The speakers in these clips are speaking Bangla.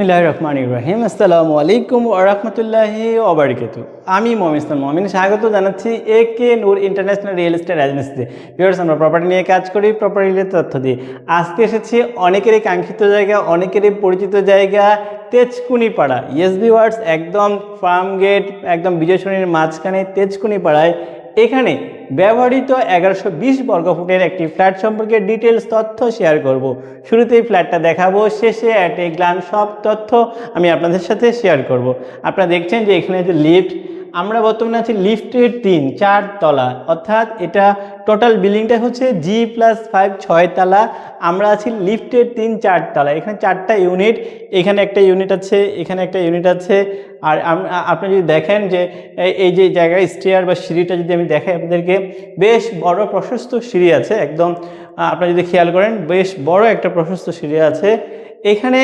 রহমান ইব্রাহিম আসসালামু আলাইকুম ওরহমতুল্লাহি ওবরকাতু আমি ইসলাম মমিন। স্বাগত জানাচ্ছি A K Noor international real estate এজেন্সিতে ভিউয়ার্স, আমরা প্রপার্টি নিয়ে কাজ করি প্রপার্টি তথ্য দিই আজকে এসেছি অনেকেরই কাঙ্ক্ষিত জায়গা, অনেকেরই পরিচিত জায়গা তেজকুনি পাড়া ইয়েস ভিউয়ার্স একদম ফার্ম গেট একদম বিজয় সরণির মাঝখানে তেজকুনি পাড়ায় এখানে ব্যবহৃত এগারোশো বিশ বর্গফুটের একটি ফ্ল্যাট সম্পর্কে ডিটেলস তথ্য শেয়ার করব। শুরুতেই ফ্ল্যাটটা দেখাবো, শেষে অ্যাট এ গ্লান সব তথ্য আমি আপনাদের সাথে শেয়ার করব। আপনারা দেখছেন যে এখানে যে লিফট আমরা বর্তমানে আছি লিফটের তিন চার তলা। অর্থাৎ এটা টোটাল বিল্ডিংটা হচ্ছে জি প্লাস ফাইভ ছয় তলা। আমরা আছি লিফটের তিন চার তলা। এখানে চারটা ইউনিট এখানে একটা ইউনিট আছে এখানে একটা ইউনিট আছে। আর আপনি যদি দেখেন যে এই- যে জায়গায় স্টেয়ার বা সিঁড়িটা যদি আমি দেখাই আপনাদেরকে বেশ বড় প্রশস্ত সিঁড়ি আছে একদম আহ, আপনারা যদি খেয়াল করেন বেশ বড় একটা প্রশস্ত সিঁড়ি আছে। এখানে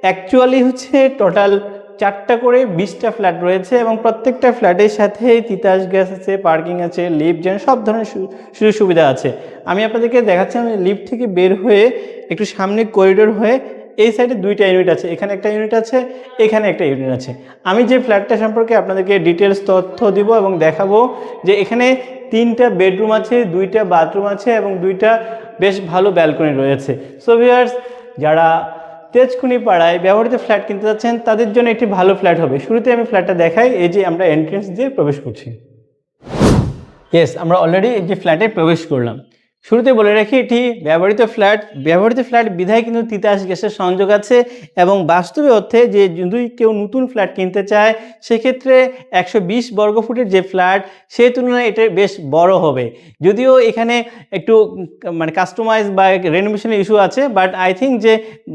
অ্যাকচুয়ালি হচ্ছে টোটাল চারটা করে বিশটা ফ্ল্যাট রয়েছে এবং প্রত্যেকটা ফ্ল্যাটের সাথে তিতাস গ্যাস আছে, পার্কিং আছে, লিফট যেন সব ধরনের সুযোগ সুবিধা আছে। আমি আপনাদেরকে দেখাচ্ছি, আমি লিফট থেকে বের হয়ে একটু সামনে করিডোর হয়ে এই সাইডে দুইটা ইউনিট আছে। এখানে একটা ইউনিট আছে, এখানে একটা ইউনিট আছে। আমি যে ফ্ল্যাটটা সম্পর্কে আপনাদেরকে ডিটেলস তথ্য দিব এবং দেখাবো যে এখানে তিনটা বেডরুম আছে, দুইটা বাথরুম আছে এবং দুইটা বেশ ভালো ব্যালকনি রয়েছে। সো ভিউয়ার্স যারা তেজকুনি পাড়ায় ব্যবহৃত ফ্ল্যাট কিনতে যাচ্ছেন, তাদের জন্য একটি ভালো ফ্ল্যাট হবে। শুরুতে আমি ফ্ল্যাটটা দেখাই, এই যে আমরা এন্ট্রেন্স দিয়ে প্রবেশ করছি। ইয়েস আমরা অলরেডি এই যে ফ্ল্যাটে প্রবেশ করলাম। শুরুতে বলে রাখি, এটি ব্যবহৃত ফ্ল্যাট। ব্যবহৃত ফ্ল্যাট বিধায় কিন্তু তিতাস গ্যাসের সংযোগ আছে এবং বাস্তবে অর্থে যে যদি কেউ নতুন ফ্ল্যাট কিনতে চায়, সেক্ষেত্রে একশো বিশ বর্গফুটের যে ফ্ল্যাট সেই তুলনায় এটা বেশ বড় হবে। যদিও এখানে একটু মানে কাস্টমাইজ বা রেনোভেশনের ইস্যু আছে বাট আই থিঙ্ক যে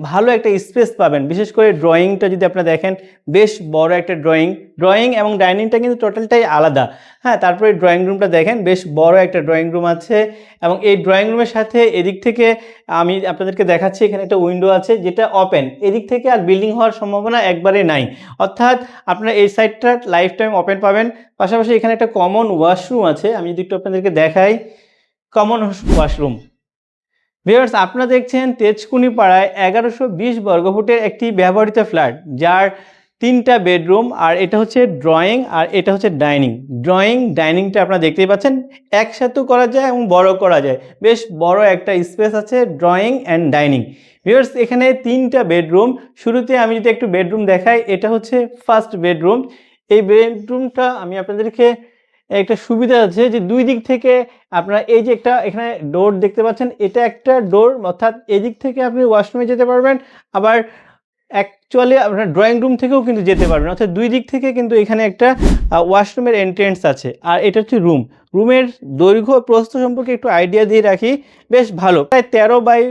ভালো একটা স্পেস পাবেন। বিশেষ করে ড্রয়িংটা যদি আপনারা দেখেন, বেশ বড় একটা ড্রয়িং ড্রয়িং এবং ডাইনিংটা কিন্তু টোটালটাই আলাদা। হ্যাঁ তারপরে ড্রয়িং রুমটা দেখেন, বেশ বড় একটা ড্রয়িং রুম আছে এবং এই ড্রয়িং রুমের সাথে এদিক থেকে আমি আপনাদেরকে দেখাচ্ছি, এখানে একটা উইন্ডো আছে যেটা ওপেন এদিক থেকে আর বিল্ডিং হওয়ার সম্ভাবনা একবারে নাই। অর্থাৎ আপনারা এই সাইডটা লাইফ টাইম ওপেন পাবেন, পাশাপাশি এখানে একটা কমন ওয়াশরুম আছে, আমি যদি একটু আপনাদেরকে দেখাই কমন ওয়াশরুম ভিউয়ার্স আপনারা দেখছেন তেজকুনি পাড়ায় এগারোশো বিশ বর্গফুটের একটি ব্যবহৃত ফ্ল্যাট যার তিনটা বেডরুম আর এটা হচ্ছে ড্রয়িং আর এটা হচ্ছে ডাইনিং। ড্রয়িং, ডাইনিংটা আপনারা দেখতেই পাচ্ছেন একসাথেও করা যায় এবং বড় করা যায়। বেশ বড় একটা স্পেস আছে ড্রয়িং অ্যান্ড ডাইনিং। ভিউয়ার্স, এখানে তিনটা বেডরুম। শুরুতে আমি যদি একটু বেডরুম দেখাই, এটা হচ্ছে ফার্স্ট বেডরুম। এই বেডরুমটা আমি আপনাদেরকে একটা সুবিধা আছে যে দুই দিক থেকে আপনারা এই যে একটা এখানে ডোর দেখতে পাচ্ছেন, এটা একটা ডোর, অর্থাৎ এদিক থেকে আপনি ওয়াশরুমে যেতে পারবেন। আবার অ্যাকচুয়ালি আপনার ড্রয়িং রুম থেকেও কিন্তু যেতে পারবেন। অর্থাৎ দুই দিক থেকে কিন্তু এখানে একটা ওয়াশরুমের এন্ট্রেন্স আছে। আর এটা হচ্ছে রুম রুমের দৈর্ঘ্য প্রস্থ সম্পর্কে একটু আইডিয়া দিয়ে রাখি। বেশ ভালো। প্রায় তেরো বাই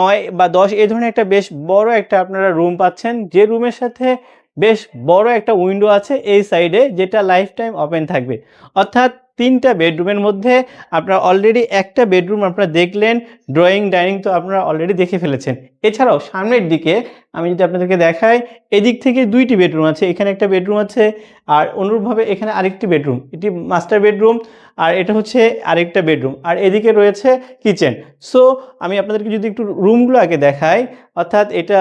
নয় বা দশ এই ধরনের একটা বেশ বড় একটা আপনারা রুম পাচ্ছেন। যে রুমের সাথে বেশ বড় একটা উইন্ডো আছে এই সাইডে যেটা লাইফ টাইম ওপেন থাকবে। অর্থাৎ তিনটা বেডরুমের মধ্যে আপনারা অলরেডি একটা বেডরুম আপনারা দেখলেন ড্রয়িং ডাইনিং তো আপনারা অলরেডি দেখে ফেলেছেন। এছাড়াও সামনের দিকে আমি যদি আপনাদেরকে দেখাই, এদিক থেকে দুইটি বেডরুম আছে, এখানে একটা বেডরুম আছে, আর অনুরূপভাবে এখানে আরেকটি বেডরুম এটি মাস্টার বেডরুম আর এটা হচ্ছে আরেকটা বেডরুম আর এদিকে রয়েছে কিচেন সো আমি আপনাদেরকে যদি একটু রুমগুলো আগে দেখাই, অর্থাৎ এটা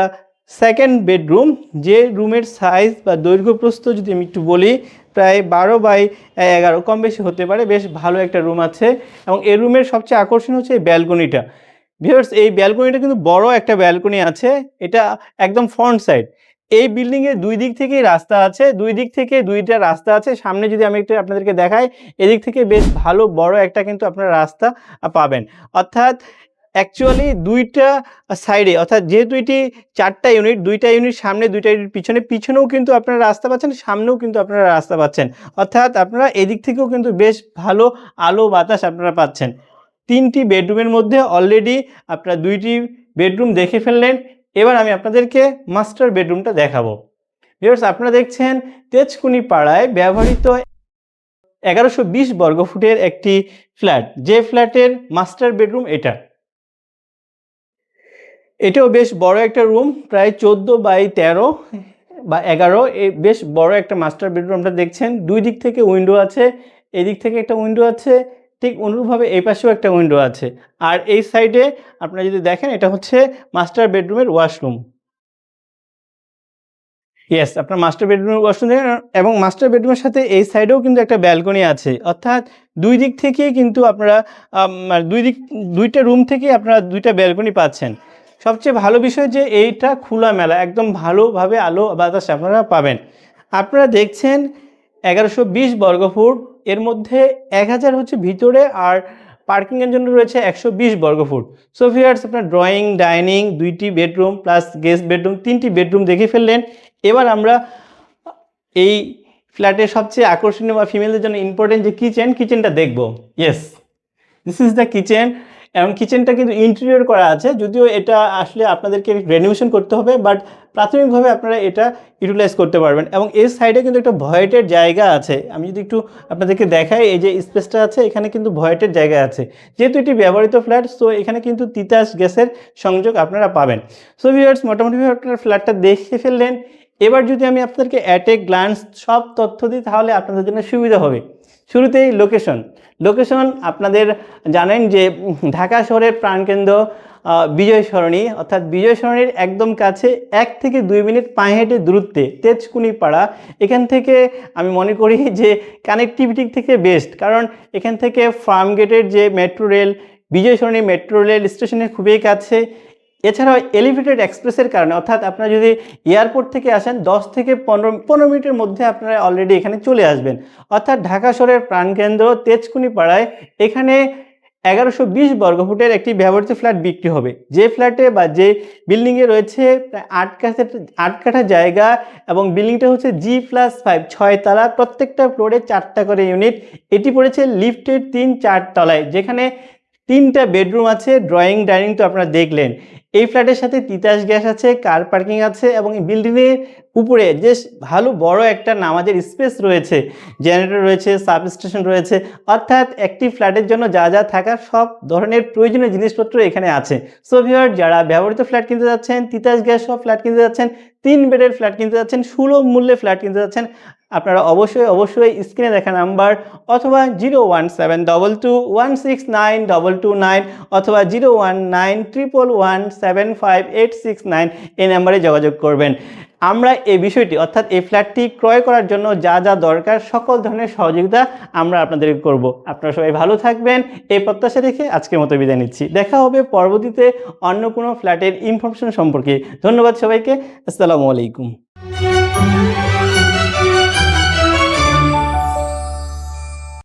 সেকেন্ড বেডরুম যে রুমের সাইজ বা দৈর্ঘ্য প্রস্থ যদি আমি একটু বলি প্রায় বারো বাই এগারো। কম বেশি হতে পারে, বেশ ভালো একটা রুম আছে। এবং এই রুমের সবচেয়ে আকর্ষণ হচ্ছে এই ব্যালকনিটা। ভিউয়ার্স, এই ব্যালকনিটা কিন্তু বড় একটা ব্যালকনি আছে। এটা একদম ফ্রন্ট সাইড। এই বিল্ডিংয়ের দুই দিক থেকেই রাস্তা আছে। দুই দিক থেকে দুইটা রাস্তা আছে। সামনে যদি আমি একটু আপনাদেরকে দেখাই, এদিক থেকে বেশ ভালো বড় একটা কিন্তু আপনারা রাস্তা পাবেন। অর্থাৎ অ্যাকচুয়ালি দুইটা সাইডে অর্থাৎ যেহেতু এটি চারটা ইউনিট দুইটা ইউনিট সামনে, দুইটা ইউনিট পিছনে, পিছনেও কিন্তু আপনারা রাস্তা পাচ্ছেন, সামনেও কিন্তু আপনারা রাস্তা পাচ্ছেন। অর্থাৎ আপনারা এদিক থেকেও কিন্তু বেশ ভালো আলো বাতাস আপনারা পাচ্ছেন। তিনটি বেডরুমের মধ্যে অলরেডি আপনারা দুইটি বেডরুম দেখে ফেললেন। এবার আমি আপনাদেরকে মাস্টার বেডরুমটা দেখাবো। ভিউয়ার্স আপনারা দেখছেন তেজকুনি পাড়ায় ব্যবহৃত এগারোশো বর্গফুটের একটি ফ্ল্যাট যে ফ্ল্যাটের মাস্টার বেডরুম এটা। এটাও বেশ বড় একটা রুম প্রায় চোদ্দ বাই তেরো বা এগারো। এই বেশ বড় একটা মাস্টার বেডরুমটা দেখছেন। দুই দিক থেকে উইন্ডো আছে, এদিক থেকে একটা উইন্ডো আছে, ঠিক অনুরূপভাবে এই পাশেও একটা উইন্ডো আছে। আর এই সাইডে আপনারা যদি দেখেন, এটা হচ্ছে মাস্টার বেডরুমের ওয়াশরুম ইয়েস আপনার মাস্টার বেডরুমের ওয়াশরুম দেখেন এবং মাস্টার বেডরুমের সাথে এই সাইডেও কিন্তু একটা ব্যালকনি আছে। অর্থাৎ দুই দিক থেকেই কিন্তু আপনারা মানে দুই দিক, দুইটা রুম থেকেই আপনারা দুইটা ব্যালকনি পাচ্ছেন। সবচেয়ে ভালো বিষয় যে এইটা খোলা মেলা, একদম ভালোভাবে আলো বাতাস আপনারা পাবেন। আপনারা দেখছেন এগারোশো বিশ বর্গফুট এর মধ্যে এক হাজার হচ্ছে ভিতরে আর পার্কিংয়ের জন্য রয়েছে একশো বিশ বর্গফুট সো ভিয়ার্স আপনার ড্রয়িং ডাইনিং দুইটি বেডরুম প্লাস গেস্ট বেডরুম তিনটি বেডরুম দেখে ফেললেন। এবার আমরা এই ফ্ল্যাটের সবচেয়ে আকর্ষণীয় বা ফিমেলদের জন্য ইম্পর্টেন্ট যে কিচেন কিচেনটা দেখব। Yes this is the kitchen এবং কিচেনটা কিন্তু ইন্টেরিয়র করা আছে, যদিও এটা আসলে আপনাদেরকে রেনোভেশন করতে হবে বাট প্রাথমিকভাবে আপনারা এটা ইউটিলাইজ করতে পারবেন। এবং এর সাইডে কিন্তু একটা ভয়েটের জায়গা আছে। আমি যদি একটু আপনাদেরকে দেখাই, এই যে স্পেসটা আছে, এখানে কিন্তু ভয়েটের জায়গা আছে। যেহেতু এটি ব্যবহৃত ফ্ল্যাট সো এখানে কিন্তু তিতাস গ্যাসের সংযোগ আপনারা পাবেন। সো ভিউয়ার্স মোটামুটিভাবে আপনারা ফ্ল্যাটটা দেখে ফেললেন। এবার যদি আমি আপনাদেরকে অ্যাট এ গ্লান্স সব তথ্য দিই, তাহলে আপনাদের জন্য সুবিধা হবে। শুরুতেই লোকেশন লোকেশন আপনাদের জানেন যে ঢাকা শহরের প্রাণকেন্দ্র বিজয় সরণি, অর্থাৎ বিজয় সরণির একদম কাছে এক থেকে দুই মিনিট পায়ে হেঁটে দূরত্বে তেজকুনি পাড়া এখান থেকে আমি মনে করি যে কানেক্টিভিটি থেকে বেস্ট কারণ এখান থেকে ফার্ম গেটের যে metro rail Bijoy Sarani metro rail স্টেশনের খুবই কাছে। এছাড়াও এলিভেটেড এক্সপ্রেসের কারণে, অর্থাৎ আপনারা যদি এয়ারপোর্ট থেকে আসেন, দশ থেকে পনেরো পনেরো মিনিটের মধ্যে আপনারা অলরেডি এখানে চলে আসবেন। অর্থাৎ ঢাকা শহরের প্রাণকেন্দ্র তেজকুনি পাড়ায় এখানে এগারোশো বিশ বর্গফুটের একটি ব্যবহৃত ফ্ল্যাট বিক্রি হবে। যে ফ্ল্যাটে বা যে বিল্ডিংয়ে রয়েছে প্রায় আট কাঠা আট কাঠা জায়গা এবং বিল্ডিংটা হচ্ছে জি প্লাস ফাইভ ছয় তলা, প্রত্যেকটা ফ্লোরে চারটা করে ইউনিট এটি পড়েছে লিফটের তিন চার তলায়, যেখানে তিনটা বেডরুম আছে ড্রয়িং ডাইনিং তো আপনারা দেখলেন। এই ফ্ল্যাটের সাথে তিতাস গ্যাস আছে কার পার্কিং আছে এবং এই বিল্ডিংয়ের উপরে যে ভালো বড় একটা নামাজের স্পেস রয়েছে। জেনারেটর রয়েছে সাব স্টেশন রয়েছে, অর্থাৎ একটি ফ্ল্যাটের জন্য যা যা থাকার সব ধরনের প্রয়োজনীয় জিনিসপত্র এখানে আছে। সো যারা ব্যবহৃত ফ্ল্যাট কিনতে যাচ্ছেন, তিতাস গ্যাস সব ফ্ল্যাট কিনতে যাচ্ছেন, তিন বেডের ফ্ল্যাট কিনতে যাচ্ছেন, সুলভ মূল্যে ফ্ল্যাট কিনতে যাচ্ছেন আপনারা অবশ্যই অবশ্যই স্ক্রিনে দেখা নাম্বার অথবা zero one seven double two one six nine double two nine অথবা zero one nine triple one seven five eight six nine এই নাম্বারে যোগাযোগ করবেন। আমরা এই বিষয়টি, অর্থাৎ এই ফ্ল্যাটটি ক্রয় করার জন্য যা যা দরকার, সকল ধরনের সহযোগিতা আমরা আপনাদেরকে করব। আপনারা সবাই ভালো থাকবেন। এই প্রত্যাশা রেখে আজকের মতো বিদায় নিচ্ছি। দেখা হবে পরবর্তীতে অন্য কোনো ফ্ল্যাটের ইনফরমেশন সম্পর্কে। ধন্যবাদ সবাইকে। আসসালামু আলাইকুম।